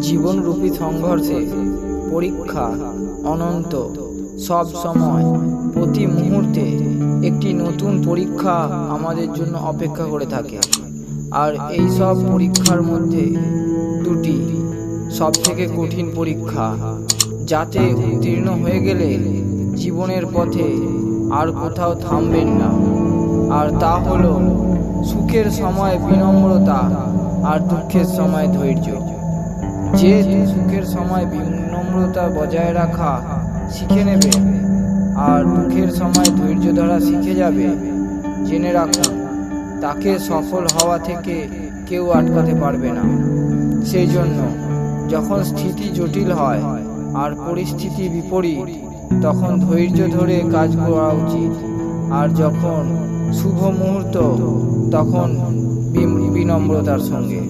জীবনরূপী সংঘর্ষে পরীক্ষা অনন্ত। সব সময় প্রতি মুহূর্তে একটি নতুন পরীক্ষা আমাদের জন্য অপেক্ষা করে থাকে। আর এই সব পরীক্ষার মধ্যে দুটি সব থেকে কঠিন পরীক্ষা, যাতে উত্তীর্ণ হয়ে গেলে জীবনের পথে আর কোথাও থামবেন না। আর তা হলো সুখের সময় বিনম্রতা আর দুঃখের সময় ধৈর্য। যে সুখের সময় বিনম্রতা বজায় রাখা শিখে নেবে, আর দুঃখের সময় ধৈর্য ধরা শিখে যাবে, জেনে রাখুন তাকে সফল হওয়া থেকে কেউ আটকাতে পারবে না। সেই জন্য যখন স্থিতি জটিল হয় আর পরিস্থিতি বিপরীত, তখন ধৈর্য ধরে কাজ করা উচিত। আর যখন শুভ মুহূর্ত, তখন বিনম্রতার সঙ্গে।